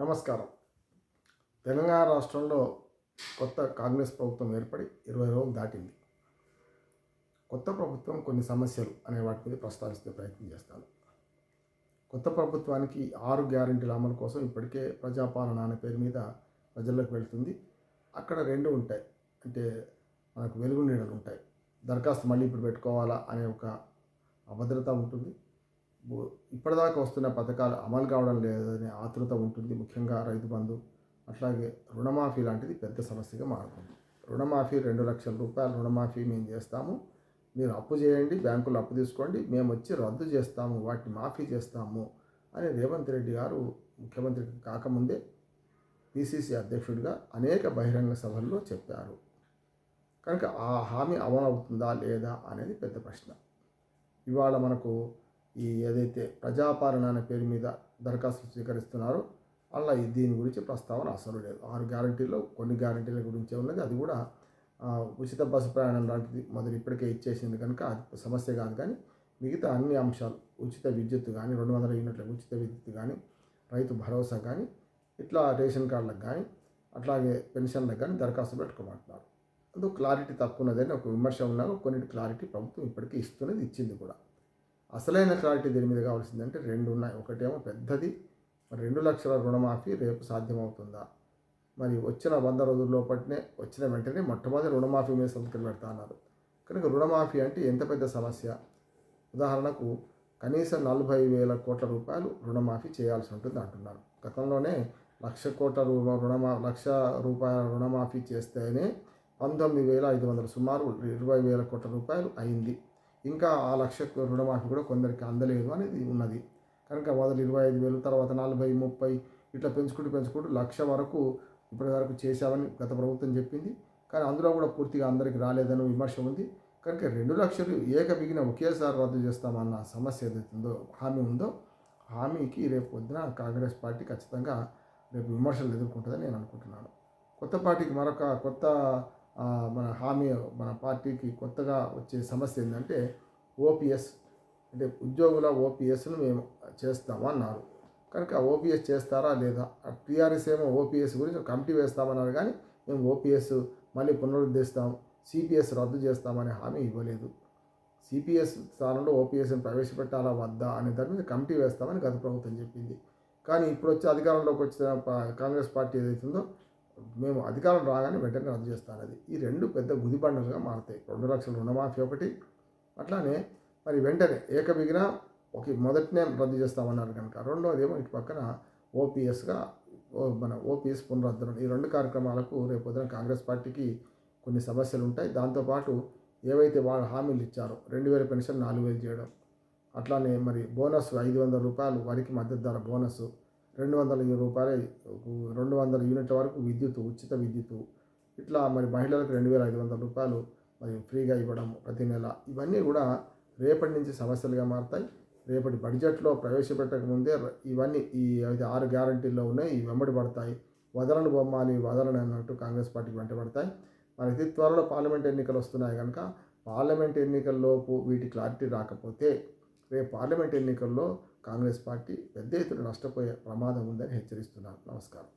నమస్కారం. తెలంగాణ రాష్ట్రంలో కొత్త కాంగ్రెస్ ప్రభుత్వం ఏర్పడి ఇరవై రోజులు దాటింది. కొత్త ప్రభుత్వం కొన్ని సమస్యలు అనే వాటి మీద ప్రస్తావిస్తే ప్రయత్నం చేస్తాను. కొత్త ప్రభుత్వానికి ఆరు గ్యారంటీల అమలు కోసం ఇప్పటికే ప్రజాపాలన అనే పేరు మీద ప్రజల్లోకి వెళ్తుంది. అక్కడ రెండు ఉంటాయి. అంటే మనకు వెలుగు నీడలు ఉంటాయి. దరఖాస్తు మళ్ళీ ఇప్పుడు పెట్టుకోవాలా అనే ఒక అభద్రత ఉంటుంది. ఇప్పటిదాకా వస్తున్న పథకాలు అమలు కావడం లేదనే ఆతృత ఉంటుంది ముఖ్యంగా రైతు బంధు. అట్లాగే రుణమాఫీ లాంటిది పెద్ద సమస్యగా మారుతుంది. రుణమాఫీ రెండు లక్షల రూపాయల రుణమాఫీ మేము చేస్తాము. మీరు అప్పు చేయండి బ్యాంకులో అప్పు తీసుకోండి మేము వచ్చి రద్దు చేస్తాము వాటిని మాఫీ చేస్తాము అని రేవంత్ రెడ్డి గారు ముఖ్యమంత్రి కాకముందే పిసిసి అధ్యక్షుడిగా అనేక బహిరంగ సభల్లో చెప్పారు. కనుక ఆ హామీ అమలవుతుందా లేదా అనేది పెద్ద ప్రశ్న. ఇవాళ మనకు ఈ ఏదైతే ప్రజాపాలన అనే పేరు మీద దరఖాస్తు స్వీకరిస్తున్నారో అలా ఈ దీని గురించి ప్రస్తావన అసలు లేదు. ఆరు గ్యారంటీల్లో కొన్ని గ్యారంటీల గురించే ఉన్నది అది కూడా ఉచిత బస్సు ప్రయాణం లాంటిది మొదలు ఇప్పటికే ఇచ్చేసింది కనుక అది సమస్య కాదు. కానీ మిగతా అన్ని అంశాలు ఉచిత విద్యుత్ కానీ రెండు వందల యూనిట్ల ఉచిత విద్యుత్ కానీ రైతు భరోసా కానీ ఇట్లా రేషన్ కార్డులకు కానీ అట్లాగే పెన్షన్లకు కానీ దరఖాస్తు పెట్టుకోమంటున్నారు. అందుకు క్లారిటీ తక్కువ ఉన్నదని ఒక విమర్శ ఉన్నా కొన్నిటి క్లారిటీ ప్రభుత్వం ఇప్పటికీ ఇస్తున్నది ఇచ్చింది కూడా. అసలైన క్లారిటీ దీని మీద కావాల్సిందంటే రెండు ఉన్నాయి. ఒకటేమో పెద్దది మరి రెండు లక్షల రుణమాఫీ రేపు సాధ్యమవుతుందా? మరి వచ్చిన వంద రోజుల లోపటినే వచ్చిన వెంటనే మొట్టమొదటి రుణమాఫీ మీద సంతకం పెడతా అన్నారు. కనుక రుణమాఫీ అంటే ఎంత పెద్ద సమస్య? ఉదాహరణకు కనీసం నలభై వేల కోట్ల రూపాయలు రుణమాఫీ చేయాల్సి ఉంటుంది అంటున్నారు. గతంలోనే లక్ష కోట్ల రు రుణమా లక్ష రూపాయల రుణమాఫీ చేస్తేనే పంతొమ్మిది వేల ఐదు వందల సుమారు ఇరవై వేల కోట్ల రూపాయలు అయింది. ఇంకా ఆ లక్ష రుణమాఫీ కూడా కొందరికి అందలేదు అనేది ఉన్నది. కనుక మొదలు ఇరవై ఐదు వేలు తర్వాత నలభై ముప్పై ఇట్లా పెంచుకుంటూ పెంచుకుంటూ లక్ష వరకు ఇప్పటి వరకు చేశామని గత ప్రభుత్వం చెప్పింది. కానీ అందులో కూడా పూర్తిగా అందరికి రాలేదని విమర్శ ఉంది. కనుక రెండు లక్షలు ఏకబిగిన ఒకేసారి రద్దు చేస్తామన్న సమస్య ఏదైతే ఉందో హామీ ఉందో హామీకి రేపు పొద్దున కాంగ్రెస్ పార్టీ ఖచ్చితంగా రేపు విమర్శలు ఎదుర్కొంటుందని నేను అనుకుంటున్నాను. కొత్త పార్టీకి మరొక కొత్త మన హామీ మన పార్టీకి కొత్తగా వచ్చే సమస్య ఏంటంటే ఓపీఎస్ అంటే ఉద్యోగుల ఓపీఎస్ను మేము చేస్తాము అన్నారు కనుక ఓపీఎస్ చేస్తారా లేదా? టీఆర్ఎస్ ఏమో ఓపీఎస్ గురించి కమిటీ వేస్తామన్నారు కానీ మేము ఓపీఎస్ మళ్ళీ పునరుద్ధరిస్తాం సిపిఎస్ రద్దు చేస్తామనే హామీ ఇవ్వలేదు. సిపిఎస్ స్థానంలో ఓపీఎస్ని ప్రవేశపెట్టాలా వద్దా అనే దాని మీద కమిటీ వేస్తామని గత ప్రభుత్వం చెప్పింది. కానీ ఇప్పుడు వచ్చి అధికారంలోకి వచ్చిన పా- కాంగ్రెస్ పార్టీ ఏదైతుందో మేము అధికారం రాగానే వెంటనే రద్దు చేస్తాను అది. ఈ రెండు పెద్ద గుదిబండలుగా మారుతాయి. రెండు లక్షల రుణమాఫీ ఒకటి అట్లానే మరి వెంటనే ఏకబిగిన ఒక మొదటినే రద్దు చేస్తామన్నారు కనుక. రెండోది ఏమో ఇటు పక్కన ఓపీఎస్గా మన ఓపీఎస్ పునరుద్ధరణ. ఈ రెండు కార్యక్రమాలకు రేపు పొద్దున కాంగ్రెస్ పార్టీకి కొన్ని సమస్యలు ఉంటాయి. దాంతోపాటు ఏవైతే వాళ్ళు హామీలు ఇచ్చారో రెండు వేల పెన్షన్ నాలుగు వేలు చేయడం అట్లానే మరి బోనస్ ఐదు వందల రూపాయలు వరికి మద్దతు ధర బోనస్ రెండు వందల రూపాయలు రెండు వందల యూనిట్ల వరకు విద్యుత్ ఉచిత విద్యుత్. ఇట్లా మరి మహిళలకు రెండు వేల ఐదు వందల రూపాయలు మరి ఫ్రీగా ఇవ్వడం ప్రతి నెల. ఇవన్నీ కూడా రేపటి నుంచి సమస్యలుగా మారుతాయి. రేపటి బడ్జెట్లో ప్రవేశపెట్టక ముందే ఇవన్నీ ఈ ఐదు ఆరు గ్యారంటీల్లో ఉన్నాయి. ఇవి వెంబడి పడతాయి. వదలను బొమ్మాలి వదలని అన్నట్టు కాంగ్రెస్ పార్టీకి వెంటబడతాయి మరి అతి త్వరలో పార్లమెంట్ ఎన్నికలు వస్తున్నాయి కనుక పార్లమెంట్ ఎన్నికల్లోపు వీటి క్లారిటీ రాకపోతే రేపు పార్లమెంట్ ఎన్నికల్లో కాంగ్రెస్ పార్టీ పెద్ద ఎత్తున నష్టపోయే ప్రమాదం ఉందని హెచ్చరిస్తున్నాను నమస్కారం.